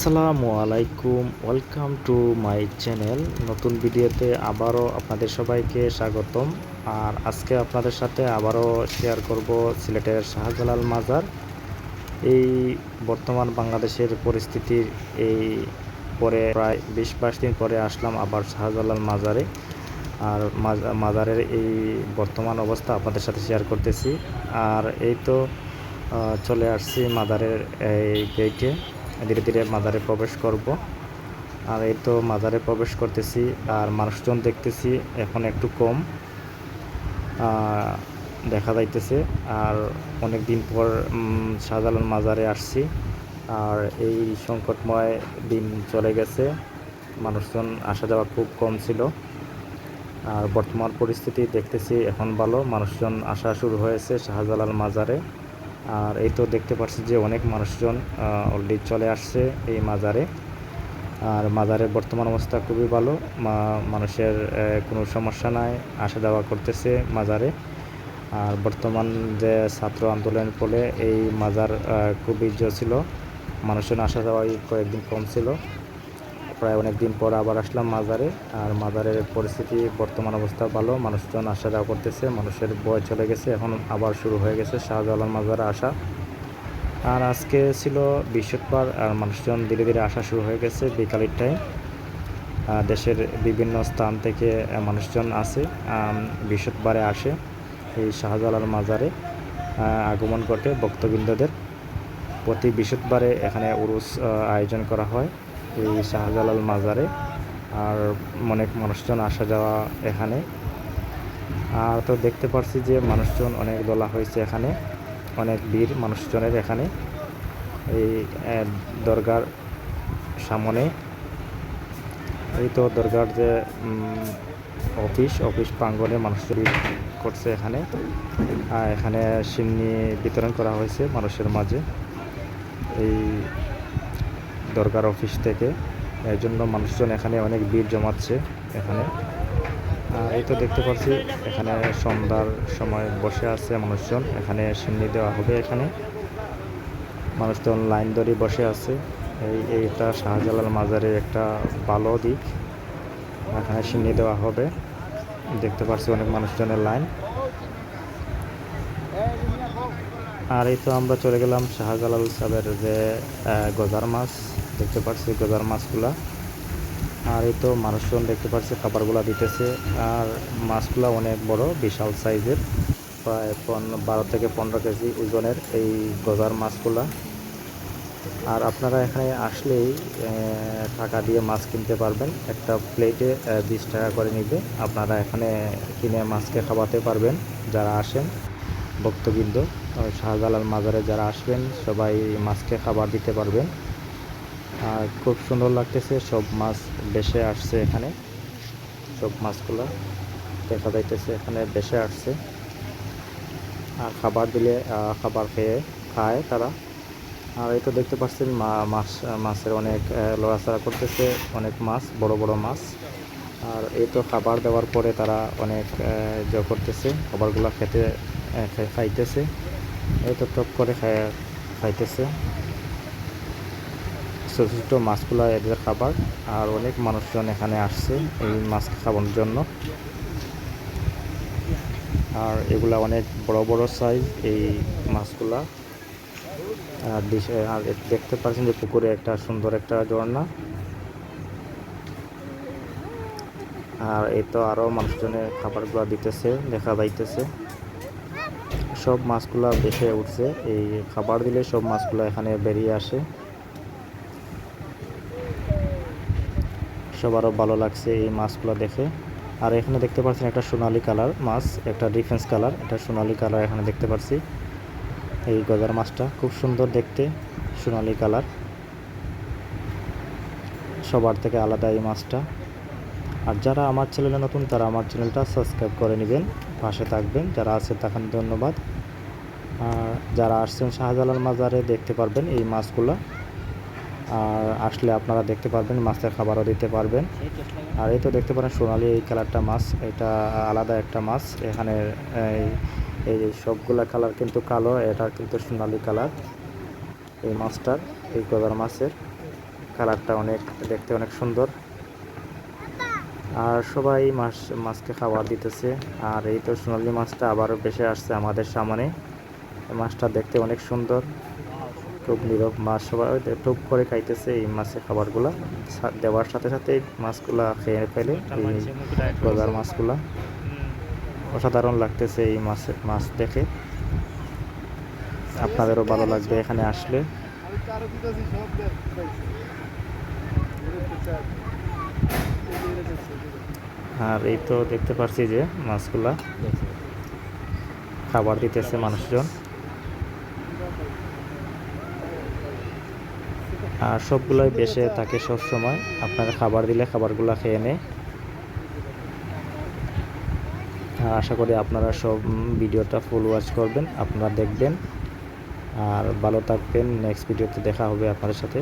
আসসালামু আলাইকুম, welcome to my channel. নতুন ভিডিওতে আবারও আপনাদের সবাইকে স্বাগতম। আর আজকে আপনাদের সাথে আবারও শেয়ার করব সিলেটের শাহজালাল মাজার। এই বর্তমান বাংলাদেশের পরিস্থিতির এই পরে প্রায় বিশ বাইশ দিন পরে আসলাম আবার শাহজালাল মাজারে। আর মাজারের এই বর্তমান অবস্থা আপনাদের সাথে শেয়ার করতেছি। আর এই তো চলে আসছি মাজারের এই গেটে ধীরে ধীরে মাজারে প্রবেশ করব। আর এই তো মাজারে প্রবেশ করতেছি, আর মানুষজন দেখতেছি এখন একটু কম দেখা যাইতেছে। আর অনেক দিন পর শাহজালাল মাজারে আসছি। আর এই সংকটময় দিন চলে গেছে। মানুষজন আসা যাওয়া খুব কম ছিল। আর বর্তমান পরিস্থিতি দেখতেছি এখন ভালো। মানুষজন আসা শুরু হয়েছে শাহজালাল মাজারে। আর এই তো দেখতে পাচ্ছি যে অনেক মানুষজন অলরেডি চলে আসছে এই মাজারে। আর মাজারের বর্তমান অবস্থা খুবই ভালো মানুষের কোনো সমস্যা নাই, আসা যাওয়া করতেছে মাজারে। আর বর্তমান যে ছাত্র আন্দোলনের ফলে এই মাজার খুব খুবই ছিল, মানুষজন আসা যাওয়াই কয়েকদিন কম ছিল। প্রায় অনেক দিন পর আবার আসলাম মাজারে। আর মাজারের পরিস্থিতি, বর্তমান অবস্থা ভালো, মানুষজন আসা যাওয়া করতেছে, মানুষের বয় চলে গেছে। এখন আবার শুরু হয়ে গেছে শাহজালাল মাজারে আসা। আর আজকে ছিল বৃহস্পতিবার, আর মানুষজন ধীরে ধীরে আসা শুরু হয়ে গেছে বিকালের টাইম দেশের বিভিন্ন স্থান থেকে মানুষজন আসে বৃহস্পতিবারে আসে এই শাহজালাল মাজারে আগমন ঘটে ভক্তবৃন্দদের। প্রতি বৃহস্পতিবারে এখানে উরুস আয়োজন করা হয়। এই শাহজালাল মাজারে আর অনেক মানুষজন আসা যাওয়া এখানে। আর তো দেখতে পারছি যে মানুষজন অনেক দলা হয়েছে এখানে, অনেক ভিড় মানুষজনের এখানে। এই দরগার সামনে। এই তো দরগার যে অফিস অফিস প্রাঙ্গনে মানুষজন করছে এখানে। আর এখানে সিন্নি বিতরণ করা হয়েছে মানুষের মাঝে। এই দরকার অফিস থেকে। এর জন্য মানুষজন এখানে অনেক ভিড় জমাচ্ছে এখানে। এই তো দেখতে পাচ্ছি, এখানে সন্ধ্যার সময় বসে আছে মানুষজন। এখানে সিন্নি দেওয়া হবে এখানে। মানুষজন লাইন ধরে বসে আছে। এই, এইটা শাহজালাল মাজারের একটা ভালো দিক। এখানে সিন্নি দেওয়া হবে। দেখতে পাচ্ছি অনেক মানুষজনের লাইন। আর এই তো আমরা চলে গেলাম শাহজালাল সাহেবের যে গজার মাছ। দেখতে পাচ্ছি গজার মাছগুলা। আর এই তো মানুষজন দেখতে পাচ্ছি খাবারগুলা দিতেছে। আর মাছগুলা অনেক বড়, বিশাল সাইজের। প্রায় বারো থেকে পনেরো কেজি ওজনের এই গজার মাছগুলা। আর আপনারা এখানে আসলেই টাকা দিয়ে মাছ কিনতে পারবেন। একটা প্লেটে বিশ টাকা করে নিবে। আপনারা এখানে কিনে মাছকে খাওয়াতে পারবেন, যারা আসেন। ভক্তবৃন্দ শাহজালাল মাজারে যারা আসবেন, সবাই মাছকে খাবার দিতে পারবেন। আর খুব সুন্দর লাগতেছে, সব মাছ বেশে আসছে এখানে। সব মাছগুলো দেখা যাইতেছে এখানে বেশে আসছে। আর খাবার দিলে খাবার খেয়ে খায় তারা। আর এই তো দেখতে পাচ্ছেন মাছ, মাছের অনেক লড়াচড়া করতেছে, অনেক মাছ, বড় বড় মাছ। আর এই তো খাবার দেওয়ার পরে তারা অনেক জ করতেছে, খাবারগুলো খেতে খাইতেছে এই তো টপ করে খাইতেছে। ছোটো ছোটো মাছগুলো এদের খাবার, আর অনেক মানুষজন এখানে আসছে এই মাছ খাওয়ানোর জন্য। আর এগুলা অনেক বড় বড় সাইজ এই মাছগুলা। আর আর দেখতে পাচ্ছেন যে পুকুরে একটা সুন্দর একটা ঝর্ণা। আর এই তো আরও মানুষজনের খাবারগুলো দিতেছে, দেখা যাইতেছে। সব মাছগুলা বেশি উঠছে, এই খাবার দিলে সব মাছগুলো এখানে বেরিয়ে আসে। সবারও ভালো লাগছে এই মাছগুলো দেখে। আর এখানে দেখতে পাচ্ছেন একটা সোনালি কালার মাছ, একটা ডিফেন্স কালার এটা সোনালী কালার এখানে দেখতে পাচ্ছি। এই গজার মাছটা খুব সুন্দর দেখতে, সোনালি কালার। সবার থেকে আলাদা এই মাছটা। আর যারা আমার চ্যানেলে নতুন, তারা আমার চ্যানেলটা সাবস্ক্রাইব করে নেবেন, পাশে থাকবেন। যারা আছে তাকে ধন্যবাদ। আর যারা আসছেন শাহজালাল মাজারে দেখতে পারবেন এই মাছগুলো। আর আসলে আপনারা দেখতে পারবেন মাছের খাবারও দিতে পারবেন। আর এই তো দেখতে পারেন সোনালি এই কালারটা মাছ, এটা আলাদা একটা মাছ। এখানে, এই সবগুলা কালার কিন্তু কালো, এটা কিন্তু সোনালি কালার। এই মাছটার, এই গজার মাছের কালারটা অনেক, দেখতে অনেক সুন্দর। আর সবাই মাছ, মাছকে খাবার দিতেছে। আর এই তো সোনালি মাছটা আবারও বেশি আসছে আমাদের সামনে। মাছটা দেখতে অনেক সুন্দর। খুব নীরব মাছ সবাই টুপ করে খাইতেছে এই মাছের খাবারগুলা। দেওয়ার সাথে সাথে মাছগুলা খেয়ে ফেলে এই গজার মাছগুলা। অসাধারণ লাগতেছে এই মাছের মাছ দেখে। আপনাদেরও ভালো লাগবে এখানে আসলে। আর এই তো দেখতে পাচ্ছি যে মাছগুলা খাবার দিতেছে মানুষজন। আর সবগুলোই বেশে থাকে সব সময় আপনারা খাবার দিলে খাবারগুলো খেয়ে নেয় আর আশা করি আপনারা সব ভিডিওটা ফুল ওয়াচ করবেন আপনারা দেখবেন। আর ভালো থাকবেন নেক্সট ভিডিওতে দেখা হবে আপনাদের সাথে।